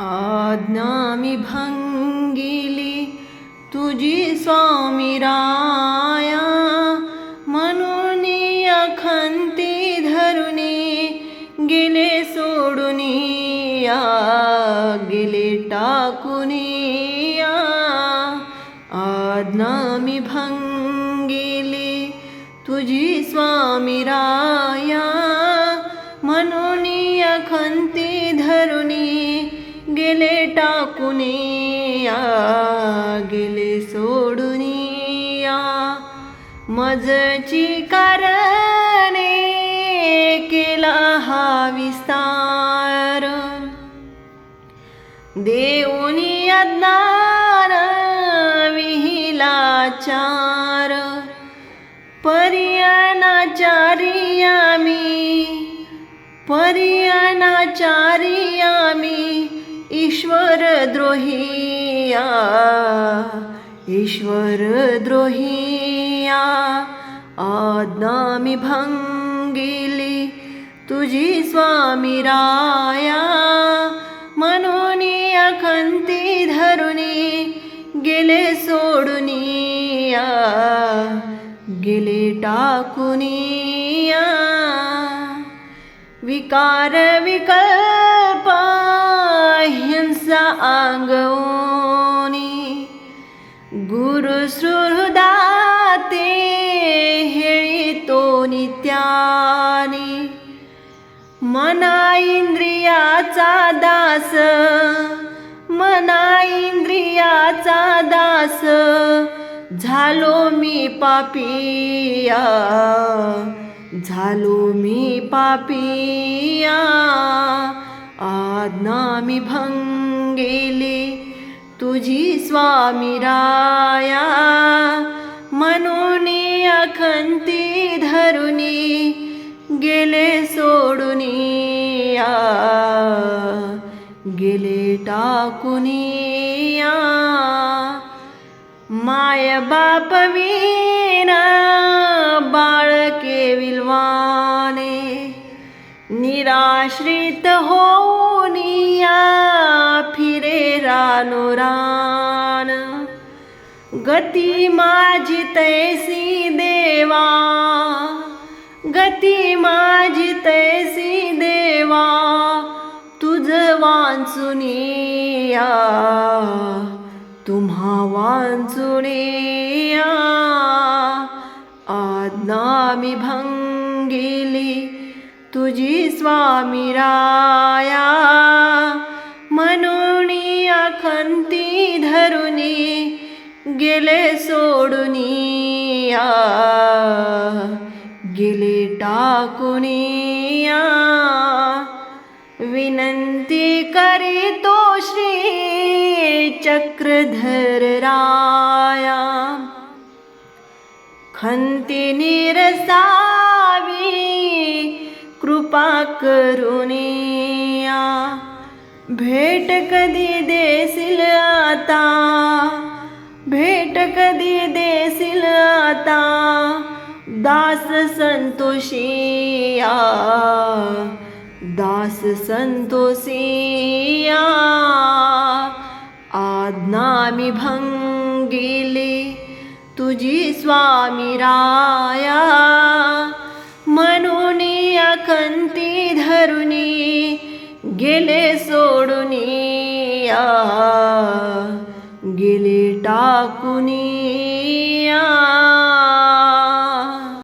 आज्ञा मी भंगिली तुझी स्वामी राया म्हणून अखंती धरुणी गेले सोडून या गेले टाकून या आज्ञा मी तुझी स्वामी राया या गेले सोडून या मजची कारणे केला हा विस्तार. देऊनी अज्ञान विहिलाचार पर्यनाचारी आम्ही पर्यनाचारी ईश्वर द्रोहिया ईश्वर द्रोहिया, आज्ञा मी भंगिली तुझी स्वामी राया। म्हणून अखंती धरुणी गेले सोडून या गेले टाकुनिया। विकार विकल्प हिंसा अंगवणी गुरु सुहृदाते हेळितो नित्यानी। मना इंद्रियाचा दास मना इंद्रियाचा दास झालो मी पापिया। झालो मी पापिया। आज्ञा मी भंगेली तुझी स्वामी राया। म्हणून अखंती धरुनी गेले सोडून या। गेले टाकून या। माय बाप विना बाळके विलवाने निराश्रित होनिया फिरे फिरे रानुरान गती माझी तैसी देवा. गती माझी तैसी देवा. तुझ वांचून तुम्हा वांचून या. आज्ञा मी भंगिली. तुझी स्वामी राया, म्हणून अखंती धरुनी, गेले सोडून या, गेले टाकून या. विनंती करीतो श्री चक्रधर राया, खंती निरसावी कृपा करून या भेट कधी देशील आता। भेट कधी देशील आता। दास संतोषिया दास संतोषिया आज्ञा मी भंगिली तुझी स्वामी राया गेले सोडून गेले टाकून